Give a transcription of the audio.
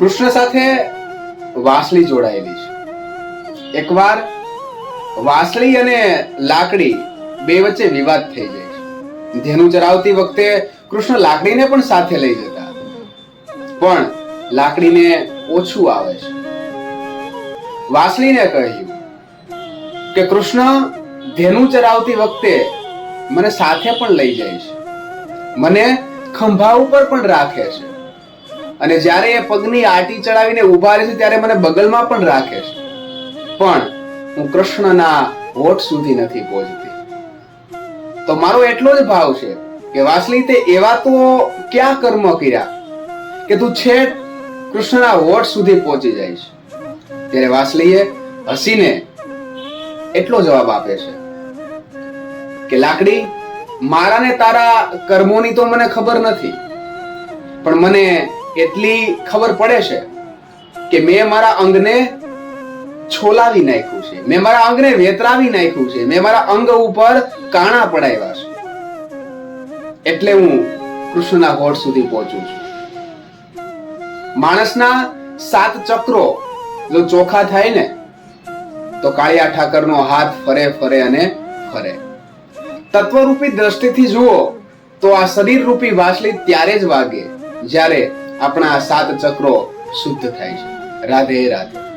કૃષ્ણ સાથે વાસળી જોડાયેલી છે. એકવાર વાસળી અને લાકડી બે વચ્ચે વિવાદ થઈ જાય છે. ધેનું ચરાવતી વખતે કૃષ્ણ લાકડીને પણ સાથે લઈ જતા પણ લાકડીને ઓછું આવે છે. વાસળીને કહ્યું કે, કૃષ્ણ, ધેનું ચરાવતી વખતે મને સાથે પણ લઈ જાય છે. મને ખંભા ઉપર પણ રાખે છે. અને જ્યારે એ પગની આટી ચડાવીને ઊભા રહે છે, ત્યારે મને બગલમાં પણ રાખે છે. પણ હું કૃષ્ણના હોઠ સુધી નથી પહોંચતી. તો મારો એટલો જ ભાવ છે કે વાસલી, તે એવા તો ક્યાં કર્મ કર્યા કે તું છેટ કૃષ્ણના હોઠ સુધી પહોંચી જાય છે ત્યારે વાસલીએ હસીને એટલો જવાબ આપે છે કે, લાકડી મારા ને તારા કર્મોની તો મને ખબર નથી, પણ મને એટલી ખબર પડે છે કે મેં મારા અંગને છોલાવી નાખ્યું છે. મેં મારા અંગને વેતરાવી નાખ્યું છે. મેં મારા અંગ ઉપર કાણા પડાવ્યા છે. એટલે હું કૃષ્ણના હોઠ સુધી પહોંચું છું. માણસના સાત ચક્રો જો ચોખા થાય ને, તો કાળિયા ઠાકરનો હાથ ફરે ફરે અને ફરે. તત્વરૂપી દ્રષ્ટિથી જુઓ, તો આ શરીર રૂપી વાસળી ત્યારે જ વાગે, જ્યારે આપણા સાત ચક્રો શુદ્ધ થાય છે. રાધે રાધે.